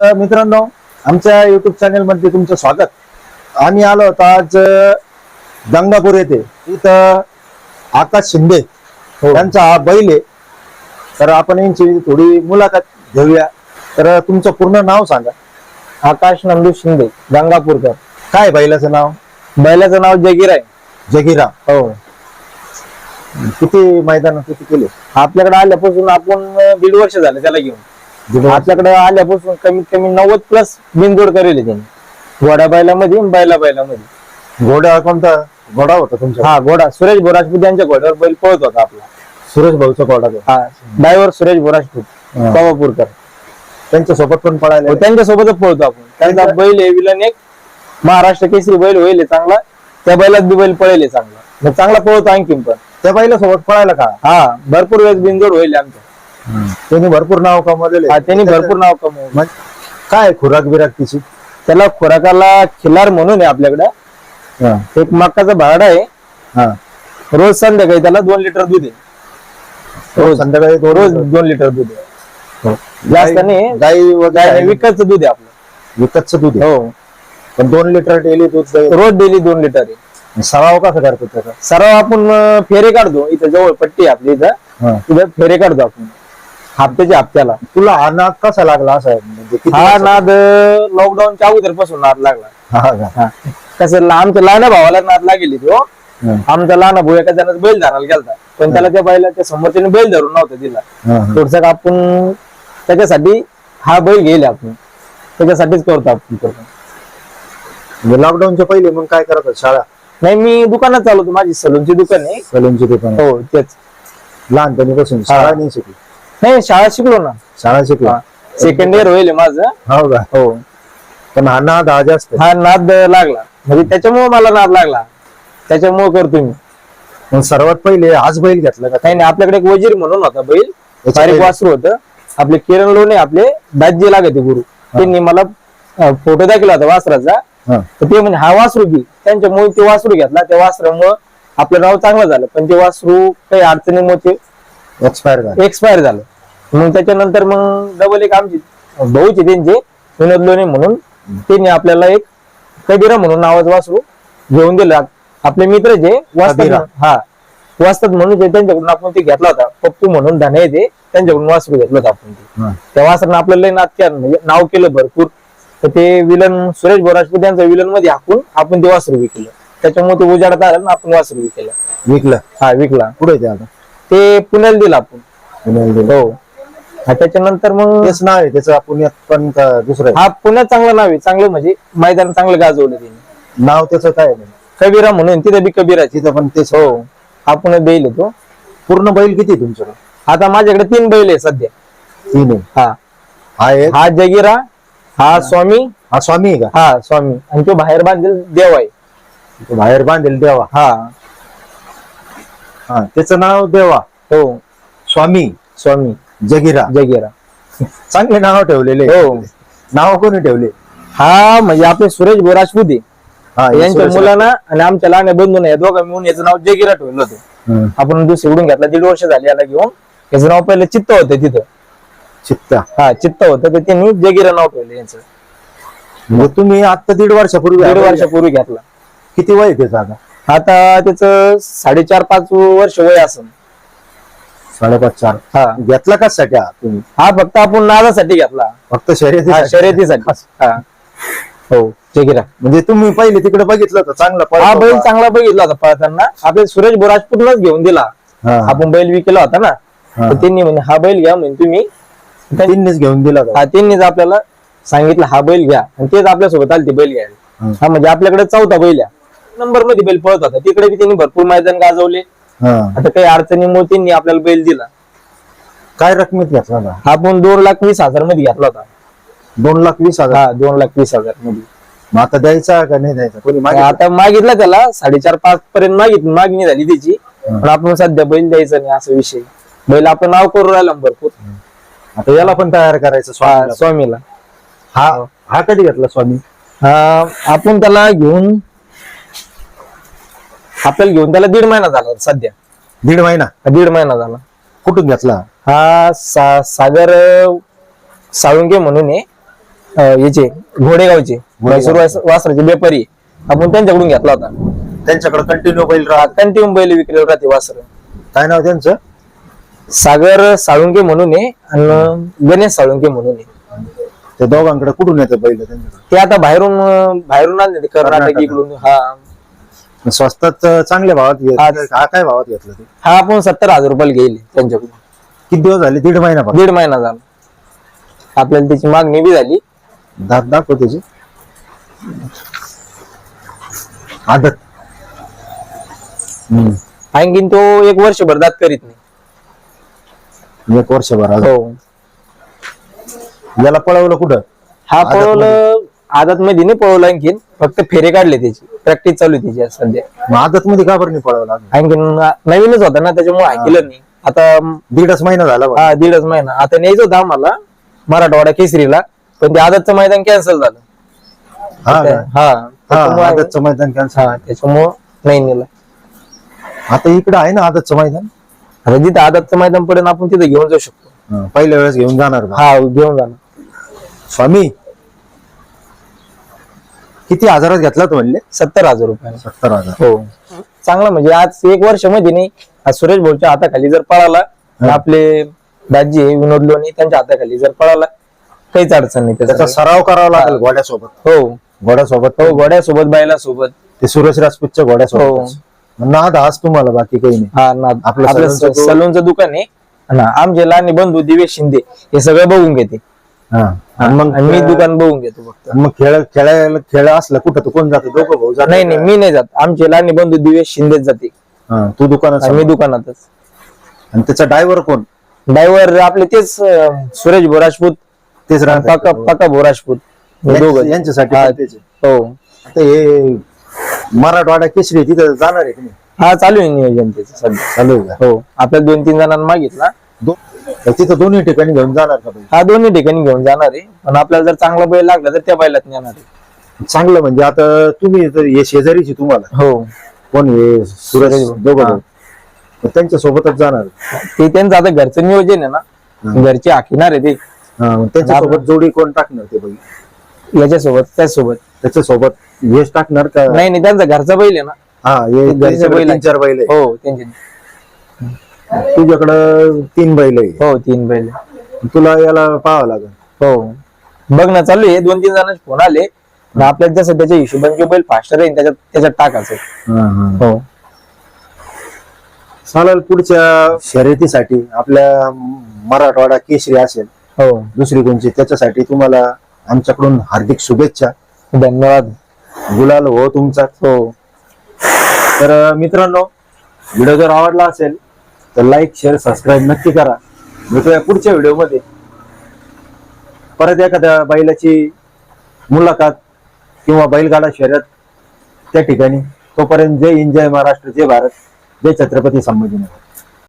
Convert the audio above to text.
तर मित्रांनो आमच्या युट्यूब चॅनलमध्ये तुमचं स्वागत. आम्ही आलो होतो आज गंगापूर येथे. इथं आकाश शिंदे त्यांचा हा बैल आहे. तर आपण यांची थोडी मुलाखत घेऊया. तर तुमचं पूर्ण नाव सांगा. आकाश नंदू शिंदे गंगापूरकर. काय बैलाचं नाव? बैलाचं नाव जगीर आहे जगीरा. हो. किती मैदान किती केले? आपल्याकडे आल्यापासून आपण अं, दीड वर्ष झाले त्याला घेऊन. आपल्याकडे आल्यापासून कमीत कमी नव्वद प्लस बिनजोड करेल त्यांनी. घोडा बैलामध्ये आणि बैला बैलामध्ये घोडा कोणता? घोडा होता तुमचा हा घोडा. सुरेश बोराजपूत यांच्या घोड्यावर बैल पळत होता आपला. सुरेश भाऊचा घोडा तो. हा ड्रायव्हर सुरेश बोराजपूत हा. कोल्हापूरकर. त्यांच्यासोबत पण पळायला हो, त्यांच्यासोबतच पळतो आपण. त्यांचा बैल आहे विलन एक महाराष्ट्र केसरी बैल होईल चांगला. त्या बैलात बी बैल पळेल आहे चांगला. मग चांगला पळतो आणखीन पण. त्या बैला सोबत पळायला का? हा भरपूर वेळेस बिनजोड होईल आमचं त्यांनी भरपूर नाव कमवलेले हा, त्यांनी भरपूर नाव कमवलं मग काय खुराक बिराक तिची? त्याला खोराकाला खिलार म्हणून आहे आपल्याकडे. हा, एक मक्काचा भाडा आहे. हा. रोज संध्याकाळी त्याला दोन लिटर दूध आहे. रोज संध्याकाळी दोन रोज दोन लिटर दूध आहे. जास्त नाही. गाई गाय वगैरे नाही, विकतचं दूध आहे आपलं. विकतचं दूध आहे. हो. पण दोन लिटर डेली दूध रोज डेली दोन लिटर आहे. सराव कसा करतो त्याचा? सराव आपण अं, फेरे काढतो. इथं जवळ पट्टी आहे आपली इथं. हा. तिथं फेरे काढतो आपण. हप्त्याच्या हप्त्याला. तुला हा नाद कसा लागला असा? म्हणजे किती हा वर्ष- नाद लॉकडाऊनच्या अगोदरपासून नाद लागला. हा का? कसं ला- आमच्या लहान भावाला नाद लागेल तो. हा, आमचा लहान भाऊ एका जणांना बैल धरायला गेलता. पण त्याला त्या बैलाच्या समोर त्याने बैल धरून नव्हता दिला. हा, हा. थोडस आपण त्याच्यासाठी हा बैल घेईल आपण. त्याच्यासाठीच करतो आपण करतो. म्हणजे लॉकडाऊनच्या पहिले मग काय करत होता? शाळा? नाही मी दुकानात चालवतो. माझी सलूनची दुकान आहे. सलूनची दुकान हो तेच. लहानपणीपासून शाळा नाही शिकली. नाही शाळा शिकलो ना. शाळा शिकली. सेकंड इयर होईल माझं. हो का? हो. पण हा नाद हा जास्त. हा नाद लागला. म्हणजे त्याच्यामुळे मला नाद लागला. त्याच्यामुळे करतो मी. मग सर्वात पहिले हाच बैल घेतला का? नाही नाही आपल्याकडे एक वजीर म्हणून होता बैल. त्याच्या बारीक पहिले- वासरू होतं. आपले किरण लोणे आपले दाजी लागते गुरु. त्यांनी मला फोटो दाखवला होता वासराचा. हा. तर ते म्हणजे हा वासरू घे त्यांच्यामुळे ते वासरू घेतला. त्या वासरामुळे आपलं नाव चांगलं झालं. पण ते वासरू काही अडचणीमुळे ते एक्सपायर झाला. एक्सपायर झालं. मग त्याच्यानंतर मग डबल एक आमची भाऊचे त्यांचे विनोद लोणे म्हणून त्यांनी आपल्याला एक कबीरा म्हणून नावाचं वासरू घेऊन दिलं. आपले मित्र जे वाचतात हा वाचतात म्हणून जे त्यांच्याकडून आपण ते घेतला होता. पप्पू म्हणून धने येते त्यांच्याकडून वासरू घेतलं होतं आपण ते. त्या वासरानं आपल्याला केलं म्हणजे नाव केलं भरपूर. तर ते विलन सुरेश बोराजपूत यांचं विलनमध्ये हाकून आपण ते वासरू विकलं. त्याच्यामुळे ते उजाडत आलं आपण वासरू विकलं. विकलं. हा विकला. पुढे ते आता? ते पुण्याला दिलं आपण. पुण्याला दिलं. हो. हा, त्याच्यानंतर मग तेच नाव आहे त्याचं पुण्यात पण का दुसरं आहे? हा पुण्यात चांगलं नाव आहे चांगलं म्हणजे मैदान चांगलं गाजवलं त्यांनी नाव त्याचं काय आहे? कबीरा म्हणून तिथे बी कबीराची. तिथं पण तेच हो हा पुण्यात बैल येतो पूर्ण बैल किती आहे तुमच्याकडे? आता माझ्याकडे तीन बैल आहे सध्या. तीन आहे. हा. हा एक. हा जगीरा हा स्वामी. हा स्वामी आहे का? हा स्वामी. आणि तो बाहेर बांधेल देव आहे. तो बाहेर बांधेल देवा हा. हा त्याचं नाव देवा. हो. स्वामी. स्वामी. जगिरा. जगीरा. चांगले नाव ठेवलेले. हो. नाव कोणी ठेवले? हा म्हणजे आपले सुरेश बोराजपुते हा हे यांच्या सुरेश- मुलांना आणि आमच्या लहान बंधून या दोघा मिळून याचं नाव जगीरा ठेवलं होतं. हं. आपण दुसरी उडून घेतला दीड वर्ष झाली याला घेऊन. याचं नाव पहिलं चित्त होतं तिथं. चित्ता. हा चित्त होतं तर त्यांनी जगीरा नाव ठेवलं यांचं. म्हणजे तुम्ही आता दीड वर्षापूर्वी दीड. वर्षापूर्वी घेतला. किती वय आहे त्याचं आता? आता त्याचं साडेचार पाच वर्ष वय असेल. साडेपाच चार. हा. घेतला कशासाठी हा तुम्ही? हा फक्त आपण नादासाठी घेतला. फक्त शर्यती शर्यतीसाठी. हा. हो. जगीरा म्हणजे तुम्ही पहिले तिकडे बघितलं होतं चांगला हा बैल का? चांगला बघितला होता पळताना. आपले सुरेश बोराजपूरलाच घेऊन दिला. हा. आपण बैल विकला होता ना. हा. तर त्यांनी म्हणजे हा बैल घ्या म्हणजे तुम्ही. त्या- तीननेच घेऊन दिला होता. हा त्यांनीच आपल्याला सांगितलं हा बैल घ्या. आणि तेच आपल्यासोबत आले ते बैल घ्यायला. हं. हा म्हणजे आपल्याकडे चौथा बैल आहे. नंबरमध्ये बैल पळत होता. तिकडे बी त्यांनी भरपूर मैदान गाजवले. हा. आता काही अडचणीमुळे त्यांनी आपल्याला बैल दिला. काय रकमेत घेतला होता? हा आपण दोन लाख वीस हजारमध्ये घेतला होता. दोन लाख वीस हजार? हा दोन लाख वीस हजारमध्ये मग आता द्यायचा का नाही द्यायचा? कोणी मागितलं? आता मागितला त्याला साडेचार पाच पर्यंत मागित मागणी झाली त्याची. पण आपण सध्या बैल द्यायचा नाही असा विषय. बैल आपण नाव करून राहिला भरपूर आता याला पण तयार करायचं स्वामीला. स्वामीला. हा हा कधी घेतला स्वामी? हा आपण त्याला घेऊन आपल्याला घेऊन त्याला दीड महिना झाला सध्या. दीड महिना? दीड महिना झाला. कुठून घेतला? हा सा, सागर अं, साळुंके म्हणून आहे. अं, याचे घोडेगावचे. म्हैसूर वास- वासराचे व्यापारी आपण त्यांच्याकडून घेतला होता. त्यांच्याकडे कंटिन्यू बैल राहत कंटिन्यू बैल विक्रीला राहते वासर. काय नाव त्यांचं? सागर साळुंके म्हणून आहे आणि गणेश साळुंके म्हणून आहे. ते दोघांकडे कुठून येतं बैल त्यांच्याकडे? ते आता बाहेरून अं, बाहेरून आले ते कर्नाटक कर्नाटक. इकडून. हा. स्वस्तात चांगल्या भावात घेतलं हा काय भावात घेतलं ते? हा आपण सत्तर हजार रुपयाला घेईल त्यांच्याकडून. किती दिवस झाले? दीड महिना फक्त दीड महिना झाला. आपल्याला त्याची मागणी बी झाली. दात दाखव त्याची. आदत. हम्म. आणखीन तो एक वर्षभर दात करीत नाही. एक वर्षभर. हो. याला पळवलं कुठं? हा पळवलं आदत मध्ये नाही पळवलं आणखीन फक्त फेरे काढले त्याची. प्रॅक्टिस चालू आहे त्याची आज सध्या. आदत मध्ये का बरं नाही पळवलं? आणखीन नवीनच होता ना त्याच्यामुळे ऐकलं नाही. आता दीडच महिना झाला. हा दीडच महिना. आता न्यायचं होतं आम्हाला मराठवाडा केसरीला पण ते आदतचं मैदान कॅन्सल झालं. हा का? हा हा त्याच्यामुळं आदतचं मैदान कॅन्सल हा त्याच्यामुळं नाही नेलं. आता इकडे आहे ना आदतचं मैदान? आता जिथं आदतचं मैदान पडेल आपण तिथे घेऊन जाऊ शकतो. हा, पहिल्या वेळेस घेऊन जाणार का? हा घेऊन जाणार. स्वामी किती हजारात घेतला तू म्हणले? सत्तर हजार रुपये. सत्तर हजार. हो. चांगला म्हणजे आज एक वर्षमध्ये नाही आज सुरेश भाऊच्या हाताखाली जर पळाला तर आपले दाजी विनोद लोणी त्यांच्या हाताखाली जर पळाला काहीच अडचण नाही त्याचा. त्याचा सराव करावा लागेल घोड्यासोबत. हो. घोड्यासोबत हो घोड्यासोबत बैला सोबत ते सुरेश राजपूतच्या हो. घोड्यासोबत नाद हाच तुम्हाला बाकी काही नाही. हा ना आपलं आपलं सलूनचं दुकान आहे. ना आमचे लहान बंधू दिवेश शिंदे हे सगळं बघून घेते. हा. आणि मग आणि मी दुकान बघून घेतो फक्त. मग खेळ खेळायला खेळ असलं कुठं तर कोण जातं? दोघं भाऊ जातात. नाही नाही मी नाही जात. आमचे लहान बंधू दिवेश शिंदेच जाते. हा, तू दुकानात आणि मी. दुकानातच. आणि त्याचा ड्रायव्हर कोण? ड्रायव्हर आपले तेच अं, सुरेश भोराजपूत तेच राहतात. पका पका भोराजपूत. हे दोघं. यांच्या- यांच्यासाठी हा. पण. हो. आता हे मराठवाडा केसरी तिथं जाणार आहे की नाही? हा चालू आहे नियोजन त्याचं सध्या. चालू आहे का? हो. आपल्या दोन तीन जणांना मागितला. दो- तिथं दोन्ही ठिकाणी घेऊन जाणार का हा दोन्ही ठिकाणी घेऊन जाणार आहे. पण आपल्याला जर चांगला बैल लागला तर त्या बैलात नेणार आहे. चांगलं म्हणजे आता तुम्ही तर हे शेजारीची तुम्हाला. हो. कोण हे? दोघं. मग त्यांच्या सोबतच जाणार. ते त्यांचं आता घरचं नियोजन आहे ना. घरचे आखिणार आहे ते. हा, मग त्यांच्यासोबत जोडी कोण टाकणार ते बैल याच्यासोबत त्याचसोबत. त्याच्या सोबत हेच टाकणार का? नाही नाही त्यांचा घरचा बैल आहे ना. हा हे घरचे त्यांच्याकडे बैल तीन चार बैल हो त्यांचे. तुझ्याकडं तीन बैल आहे. हो तीन बैल. तुला याला पाहावं लागेल. हो. बघणं चालू आहे. दोन तीन जणांचे फोन आले. आणि आपल्याला जसं त्याच्या हिशोबाने जो बैल फास्टर आहे त्याच्यात त्याच्यात टाकायचं हा, हा. हो. चालेल पुढच्या शर्यतीसाठी आपल्या मराठवाडा केसरी असेल हो. दुसरी कोणची त्याच्यासाठी तुम्हाला आमच्याकडून हार्दिक शुभेच्छा. धन्यवाद. गुलाल हो तुमचा. हो. तर मित्रांनो व्हिडिओ जर आवडला असेल तर लाईक शेअर सबस्क्राईब नक्की करा. भेटूया पुढच्या व्हिडिओमध्ये. परत एखाद्या बैलाची मुलाखत किंवा बैलगाडा शर्यत त्या ठिकाणी. तोपर्यंत जय हिंद जय महाराष्ट्र जय भारत जय छत्रपती संभाजीनगर.